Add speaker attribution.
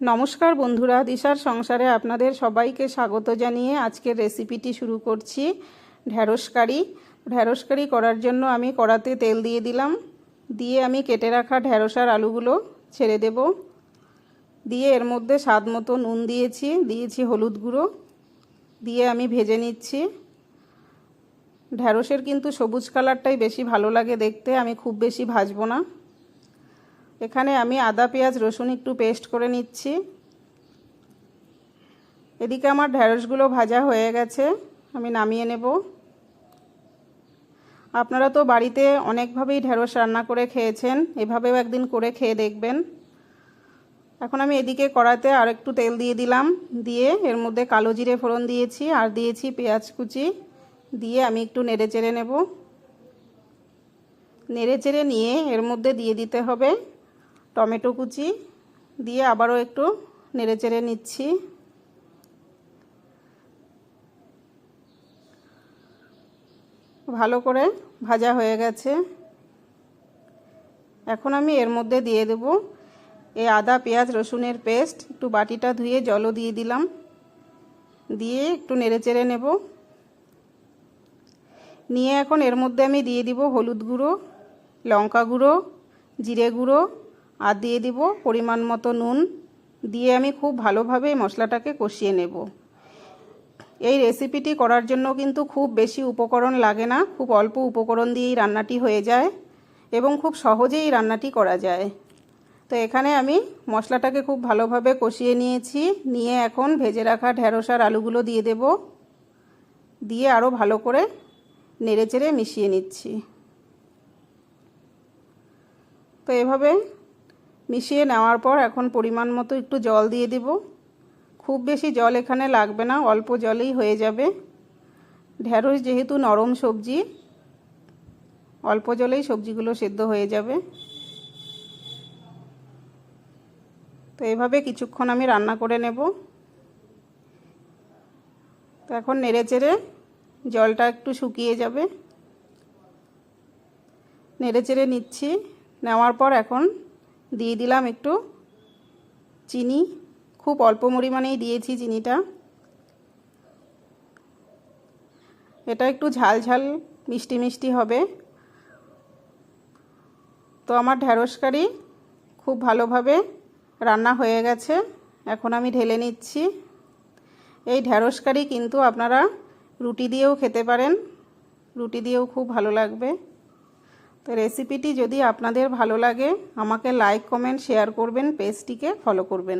Speaker 1: নমস্কার বন্ধুরা, দিশার সংসারে আপনাদের সবাইকে স্বাগত জানিয়ে আজকের রেসিপিটি শুরু করছি ঢ্যাঁড়স কারি। ঢ্যাঁড়স কারি করার জন্য আমি কড়াতে তেল দিয়ে দিলাম। দিয়ে আমি কেটে রাখা ঢ্যাঁড়স আর আলুগুলো ছেড়ে দেব। দিয়ে এর মধ্যে স্বাদ মতো নুন দিয়েছি দিয়েছি হলুদ গুঁড়ো। দিয়ে আমি ভেজে নিচ্ছি। ঢ্যাঁড়সের কিন্তু সবুজ কালারটাই বেশি ভালো লাগে দেখতে, আমি খুব বেশি ভাজবো না। এখানে আমি আদা, পেঁয়াজ, রসুন একটু পেস্ট করে নিচ্ছি। এদিকে আমার ঢ্যাঁড়সগুলো ভাজা হয়ে গেছে, আমি নামিয়ে নেব। আপনারা তো বাড়িতে অনেকভাবেই ঢ্যাঁড়স রান্না করে খেয়েছেন, এভাবেও একদিন করে খেয়ে দেখবেন। এখন আমি এদিকে কড়াতে আর একটু তেল দিয়ে দিলাম, দিয়ে এর মধ্যে কালো জিরে ফোড়ন দিয়েছি, আর দিয়েছি পেঁয়াজ কুচি, দিয়ে আমি একটু নেড়ে চেড়ে নেব। নেড়ে চেড়ে নিয়ে এর মধ্যে দিয়ে দিতে হবে টমেটো কুচি দিয়ে আবারও একটু নেড়ে চেড়ে নিচ্ছি। ভালো করে ভাজা হয়ে গেছে। এখন আমি এর মধ্যে দিয়ে দেব এই আদা, পেঁয়াজ, রসুনের পেস্ট। একটু বাটিটা ধুয়ে জলও দিয়ে দিলাম। দিয়ে একটু নেড়ে চেড়ে নেব। নিয়ে এখন এর মধ্যে আমি দিয়ে দিব হলুদ গুঁড়ো, লঙ্কা গুঁড়ো, জিরে গুঁড়ো আর দিয়ে দিব পরিমাণ মতো নুন। দিয়ে আমি খুব ভালোভাবে মশলাটাকে কষিয়ে নেব। এই রেসিপিটি করার জন্য কিন্তু খুব বেশি উপকরণ লাগে না, খুব অল্প উপকরণ দিয়েই রান্নাটি হয়ে যায় এবং খুব সহজেই রান্নাটি করা যায়। তো এখানে আমি মশলাটাকে খুব ভালোভাবে কষিয়ে নিয়েছি। নিয়ে এখন ভেজে রাখা ঢ্যাঁড়স আর আলুগুলো দিয়ে দেব। দিয়ে আরও ভালো করে নেড়েচেড়ে মিশিয়ে নিচ্ছি। তো এভাবে মিশিয়ে নেওয়ার পর এখন পরিমাণ মতো একটু জল দিয়ে দেব। খুব বেশি জল এখানে লাগবে না, অল্প জলেই হয়ে যাবে। ঢ্যাঁড়স যেহেতু নরম সবজি, অল্প জলেই সবজিগুলো সেদ্ধ হয়ে যাবে। তো এভাবে কিছুক্ষণ আমি রান্না করে নেব। তো এখন নেড়ে চেড়ে জলটা একটু শুকিয়ে যাবে। নেড়ে চেড়ে নিচ্ছি, নেওয়ার পর এখন দিয়ে দিলাম একটু চিনি। খুব অল্প পরিমাণেই দিয়েছি চিনিটা। এটা একটু ঝাল ঝাল, মিষ্টি মিষ্টি হবে। তো আমার ঢ্যাঁড়স কারি খুব ভালোভাবে রান্না হয়ে গেছে। এখন আমি ঢেলে নিচ্ছি। এই ঢ্যাঁড়স কারি কিন্তু আপনারা রুটি দিয়েও খেতে পারেন। রুটি দিয়েও খুব ভালো লাগবে। তো রেসিপিটি যদি আপনাদের ভালো লাগে আমাকে লাইক কমেন্ট শেয়ার করবেন পেজটিকে ফলো করবেন।